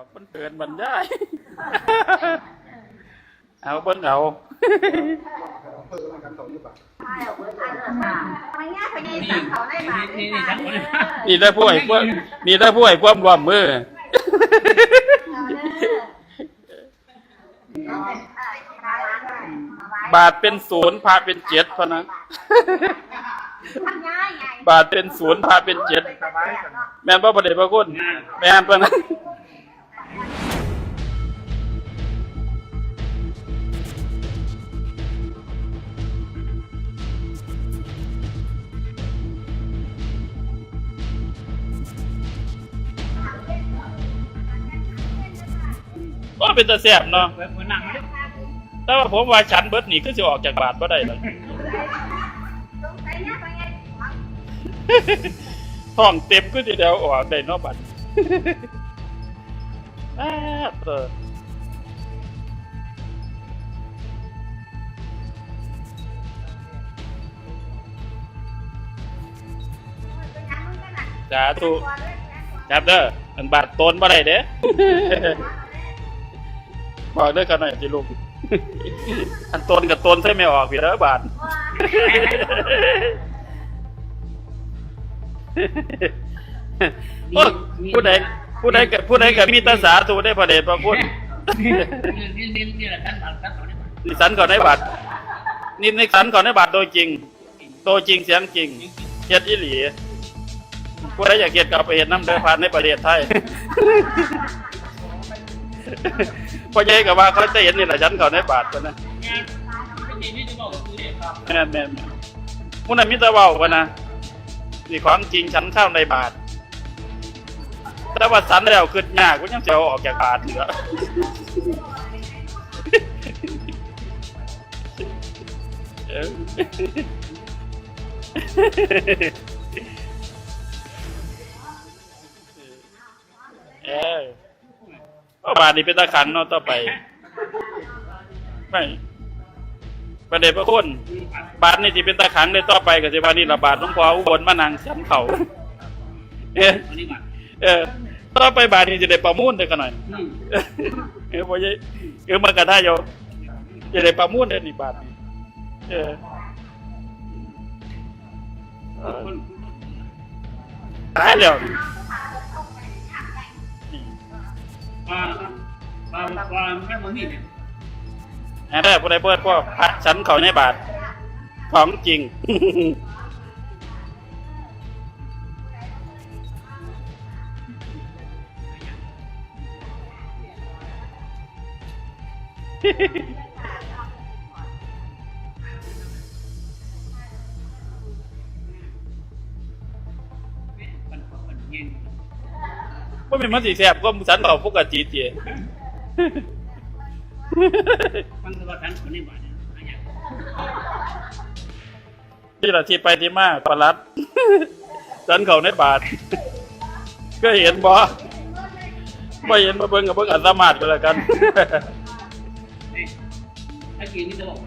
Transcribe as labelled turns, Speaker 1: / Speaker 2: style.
Speaker 1: อกมันเกินบรรยาย เอาเบิ่งเอานี่ได้ผู้ให้พวกนี่ได้ผู้ให้ความร่วมมือบาทเป็นศูนย์พาเป็นเจ็ดเพราะนะบาทเป็นศูนย์พาเป็นเจ็ดแม่นบ่ประเดี๋ยวพระคุณแม่นปะนะ ก็เป็นตาแซ่บเนาะ
Speaker 2: เปิดมือนั่งเลย
Speaker 1: แต่ว่าผมว่าฉันเบิดนี่คือสิออกจากบาทบ่ได้หรอกท้องเต็มก็สิเดียวออกได้เนาะบัดอ้าเตอสาธุจับเด้ออันบาทตนบ่ได้เด้ บอกเด้อกันหน่อยสิลูก อันตนกับตนใช่ไม่ออกพี่เด้อบาทโอ้ผู้ใดผู้ใดกับผู้ใดกับมีแตาสาธุได้พระเดชพระคุณ
Speaker 2: นี่นี่นี่นี่แหละท่านท่านสอนได้ไหม
Speaker 1: นิสันก่อนได้บัตรนี่นิสันก่อนได้บัตรโดยจริงโตจริงเสียงจริงเฮ็ดอีหลีผู้ใดอยากเฮ็ดก็เอาไปเฮ็ดน้ำเดินผ่านในประเทศไทย พ่อใหญ่ก็ว่าเขาจะเห็นนี่แหละฉันก่อนได้บาทกันนะ
Speaker 2: นี่นี่จะบอกกับคุณเองครับ
Speaker 1: แม่นแม่นแม่นมุนันมิตรเว้ากันนะนี่ของจริงฉันเข้าในบาท แต่ว่าสันแล้วคือยากกูยังจะเอาออกจากบาทเหลือเออ เอาบาทนี่เป็นตะขันเนาะต่อไป ไม่ประเด็นพระคุณบาทนี่ที่เป็นตะขังเลยต่อไปก็สิว่านี่ระบาดหลวงพ่ออุบลมานังฉันเขาเออ
Speaker 2: วันนี้มา
Speaker 1: เออต่อไปบาทนี่จะได้ประมูลได้กันหน่อยเออพอยัยเออมากระได้โยจะได้ประมูลได้นี่บาทนี่เออเออตายแล้ว นี่
Speaker 2: ปลาปลาปลาแม่มันนี่เนี่ย
Speaker 1: แอบได้ผู้ใดเปิดพวกพระฉันเขาในบาทของจริง
Speaker 2: มันมันเย็น
Speaker 1: ว่าเป็นมันสีแสบก็สันเขาปกติเจี
Speaker 2: มันคือว่าท่านคนนี้มาเนี่ยอะไรอย่าง
Speaker 1: ที่ละที่ไปที่มาประหลัดสันเขาในบาทก็เห็นบ่ไม่เห็นมาเบิ่งกับเบิ่งอัตมาดก็แล้วกัน
Speaker 2: นี่ถ้กินนี่จะบอก